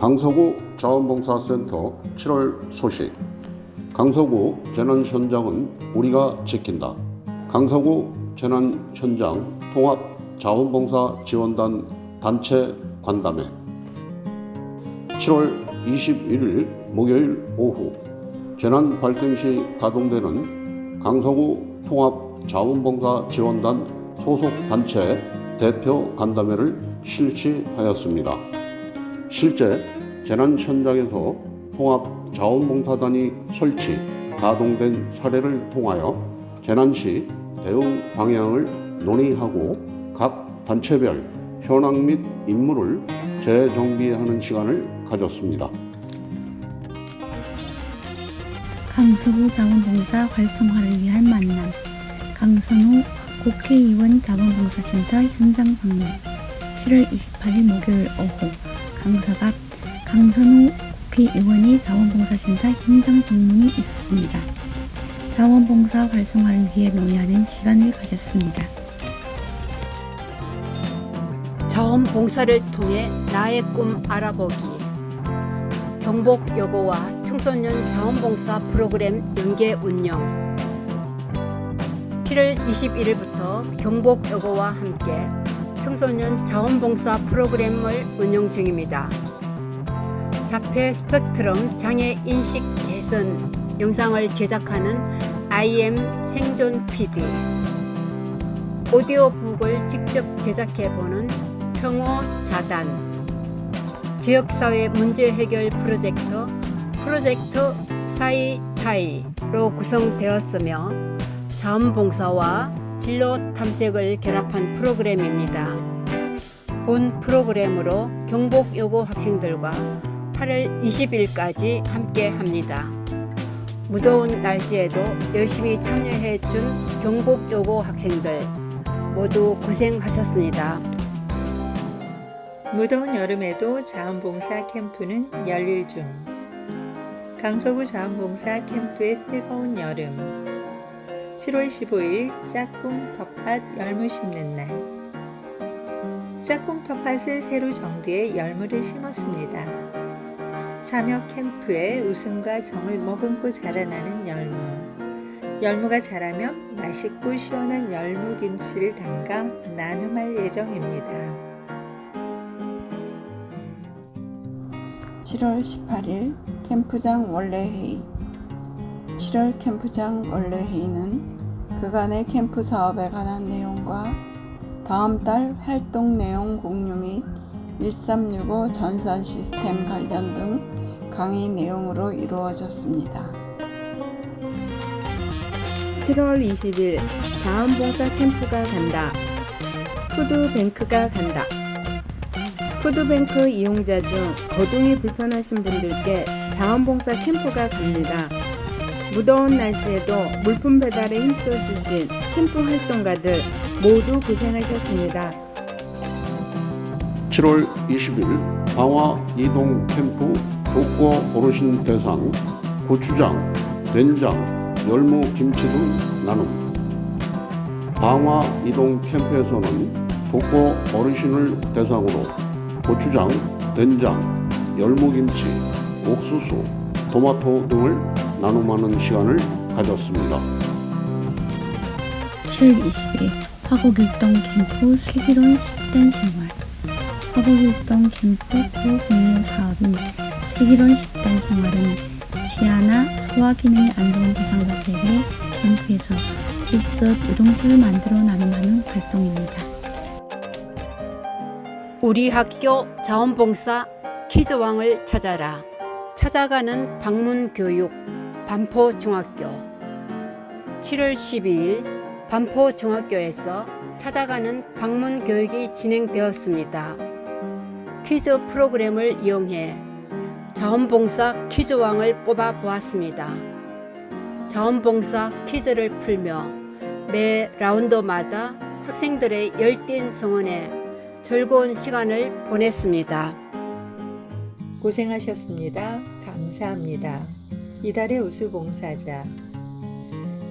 강서구 자원봉사센터 7월 소식. 강서구 재난 현장은 우리가 지킨다. 강서구 재난 현장 통합 자원봉사 지원단 단체 관담회 7월 21일 목요일 오후 재난 발생 시 가동되는 강서구 통합 자원봉사 지원단 소속 단체 대표 간담회를 실시하였습니다. 실제 재난 현장에서 통합 자원봉사단이 설치, 가동된 사례를 통하여 재난 시 대응 방향을 논의하고 각 단체별 현황 및 임무를 재정비하는 시간을 가졌습니다. 강서구 자원봉사 활성화를 위한 만남 강선우 국회의원 자원봉사센터 현장 방문 7월 28일 목요일 오후 강서갑 강선우 국회의원이 자원봉사센터 현장 방문이 있었습니다. 자원봉사 활성화를 위해 논의하는 시간을 가졌습니다. 자원봉사를 통해 나의 꿈 알아보기 경복 여고와 청소년 자원봉사 프로그램 연계 운영 7월 21일부터 경복 여고와 함께 청소년 자원봉사 프로그램을 운영 중입니다. 자폐 스펙트럼 장애 인식 개선 영상을 제작하는 IM 생존 PD 오디오북을 직접 제작해보는 청호 자단 지역사회 문제 해결 프로젝트 프로젝트 사이 차이로 구성되었으며 자원봉사와 진로 탐색을 결합한 프로그램입니다. 본 프로그램으로 경복여고 학생들과 8월 20일까지 함께 합니다. 무더운 날씨에도 열심히 참여해 준 경복여고 학생들 모두 고생하셨습니다. 무더운 여름에도 자원봉사 캠프는 열릴 중. 강서구 자원봉사 캠프의 뜨거운 여름. 7월 15일 짝꿍 텃밭 열무 심는 날. 짝꿍 텃밭을 새로 정비해 열무를 심었습니다. 참여 캠프에 웃음과 정을 머금고 자라나는 열무. 열무가 자라면 맛있고 시원한 열무 김치를 담가 나눔할 예정입니다. 7월 18일 캠프장 원래회의 7월 캠프장 원래회의는 그간의 캠프 사업에 관한 내용과 다음 달 활동 내용 공유 및 1365 전산 시스템 관련 등 강의 내용으로 이루어졌습니다. 7월 20일 자원봉사 캠프가 간다. 푸드뱅크가 간다. 푸드뱅크 이용자 중 거동이 불편하신 분들께 자원봉사 캠프가 갑니다. 무더운 날씨에도 물품 배달에 힘써주신 캠프 활동가들 모두 고생하셨습니다. 7월 20일 방화 이동 캠프 독거 어르신 대상 고추장, 된장, 열무 김치 등 나눔 방화 이동 캠프에서는 독거 어르신을 대상으로 고추장, 된장, 열무김치, 옥수수, 토마토 등을 나눔하는 시간을 가졌습니다. 7월 20일 화곡 일동 캠프 슬기로운 10단 생활 화곡 일동 캠프 구공유 사업인 슬기로운 10단 생활은 치아나 소화 기능이 안 좋은 대상자들에게 캠프에서 직접 우동식을 만들어 나눔하는 활동입니다. 우리 학교 자원봉사 퀴즈왕을 찾아라. 찾아가는 방문 교육 반포 중학교 7월 12일 반포 중학교에서 찾아가는 방문 교육이 진행되었습니다. 퀴즈 프로그램을 이용해 자원봉사 퀴즈왕을 뽑아 보았습니다. 자원봉사 퀴즈를 풀며 매 라운드마다 학생들의 열띤 성원에 즐거운 시간을 보냈습니다. 고생하셨습니다. 감사합니다. 이달의 우수봉사자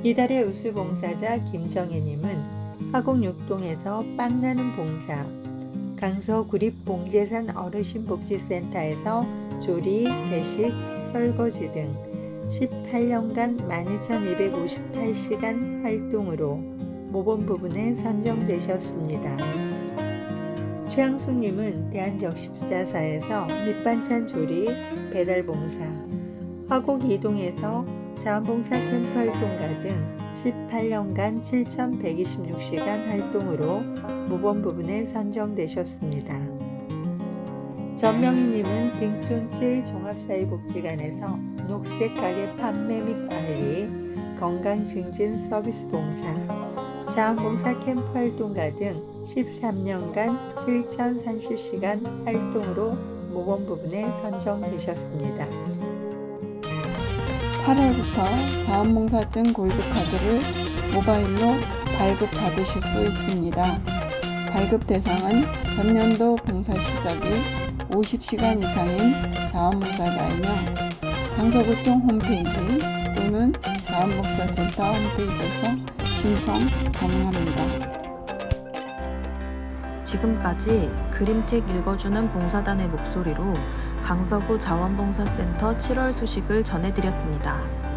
이달의 우수봉사자 김정혜님은 화곡육동에서 빵나는 봉사 강서 구립 봉제산 어르신복지센터에서 조리, 배식, 설거지 등 18년간 12,258시간 활동으로 모범 부분에 선정되셨습니다. 최양숙님은 대한적십자사에서 밑반찬 조리, 배달 봉사, 화곡 이동에서 자원봉사 캠프 활동가 등 18년간 7,126시간 활동으로 모범 부분에 선정되셨습니다. 전명희님은 등촌칠 종합사회복지관에서 녹색 가게 판매 및 관리, 건강 증진 서비스 봉사, 자원봉사 캠프 활동가 등 13년간 7,030시간 활동으로 모범 부분에 선정되셨습니다. 8월부터 자원봉사증 골드카드를 모바일로 발급 받으실 수 있습니다. 발급 대상은 전년도 봉사 실적이 50시간 이상인 자원봉사자이며 강서구청 홈페이지 또는 자원봉사센터 홈페이지에서 신청 가능합니다. 지금까지 그림책 읽어주는 봉사단의 목소리로 강서구 자원봉사센터 7월 소식을 전해드렸습니다.